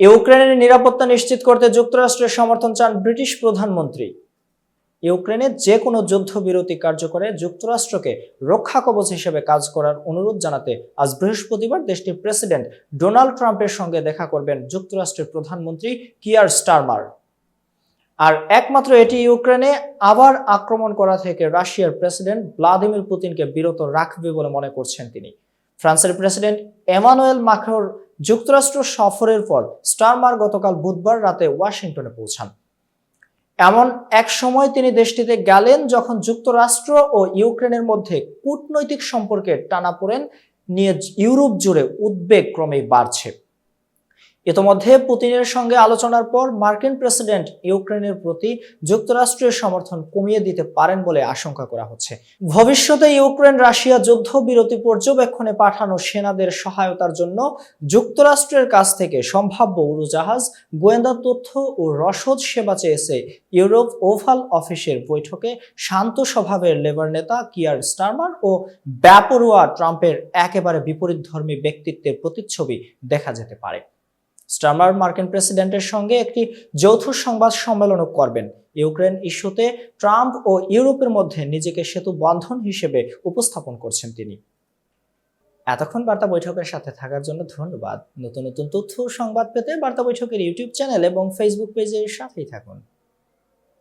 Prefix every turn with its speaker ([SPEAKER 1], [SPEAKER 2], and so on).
[SPEAKER 1] ইউক্রেনের নিরাপত্তা নিশ্চিত করতে যুক্তরাষ্ট্রের সমর্থন চান ব্রিটিশ প্রধানমন্ত্রী। ইউক্রেনে যে কোনো যুদ্ধবিরতি কার্যকরে যুক্তরাষ্ট্রকে রক্ষা কবচ হিসেবে কাজ করার অনুরোধ জানাতে আজ বৃহস্পতিবার দেশটির প্রেসিডেন্ট ডোনাল্ড ট্রাম্পের সঙ্গে দেখা করবেন যুক্তরাষ্ট্রের প্রধানমন্ত্রী কিয়ার স্টারমার। আর একমাত্র এটি ইউক্রেনে আবার আক্রমণ করা থেকে রাশিয়ার প্রেসিডেন্ট ভ্লাদিমির পুতিনকে বিরত রাখবে বলে মনে করছেন তিনি। ফ্রান্সের প্রেসিডেন্ট এমানুয়েল মাখরোর যুক্তরাষ্ট্র সফরের পর স্টারমার গতকাল বুধবার রাতে ওয়াশিংটনে পৌঁছান। এমন এক সময় তিনি দেশটিতে গেলেন যখন যুক্তরাষ্ট্র ও ইউক্রেনের মধ্যে কূটনৈতিক সম্পর্কে টানাপোড়েন নিয়ে ইউরোপ জুড়ে উদ্বেগ ক্রমেই বাড়ছে। ইতোমধ্যে পুতিনের সঙ্গে আলোচনার পর মার্কিন প্রেসিডেন্ট ইউক্রেনের প্রতি যুক্তরাষ্ট্রের সমর্থন কমিয়ে দিতে পারেন বলে আশঙ্কা করা হচ্ছে। ভবিষ্যতে ইউক্রেন রাশিয়া যুদ্ধ বিরতি পর্যবেক্ষণে পাঠানো সেনাদের সহায়তার জন্য যুক্তরাষ্ট্রের কাছ থেকে সম্ভাব্য উড়োজাহাজ, গোয়েন্দা তথ্য ও রসদ সেবা চেয়েছে ইউরোপ ওভাল অফিসের বৈঠকে শান্ত স্বভাবের লেবার নেতা কিয়ার স্টারমার ও ব্যাপরুয়া ট্রাম্পের একেবারে বিপরীতধর্মী ব্যক্তিত্বের প্রতিচ্ছবি দেখা যেতে পারে। স্টারমার মার্কিন প্রেসিডেন্টের সঙ্গে একটি যৌথ সংবাদ সম্মেলনও করবেন। ইউক্রেন ইস্যুতে ট্রাম্প ও ইউরোপের মধ্যে নিজেকে সেতু বন্ধন হিসেবে উপস্থাপন করছেন তিনি। এতক্ষণ বার্তা বৈঠকের সাথে থাকার জন্য ধন্যবাদ। নতুন নতুন তথ্য সংবাদ পেতে বার্তা বৈঠকের ইউটিউব চ্যানেল এবং ফেসবুক পেজের সাথেই থাকুন।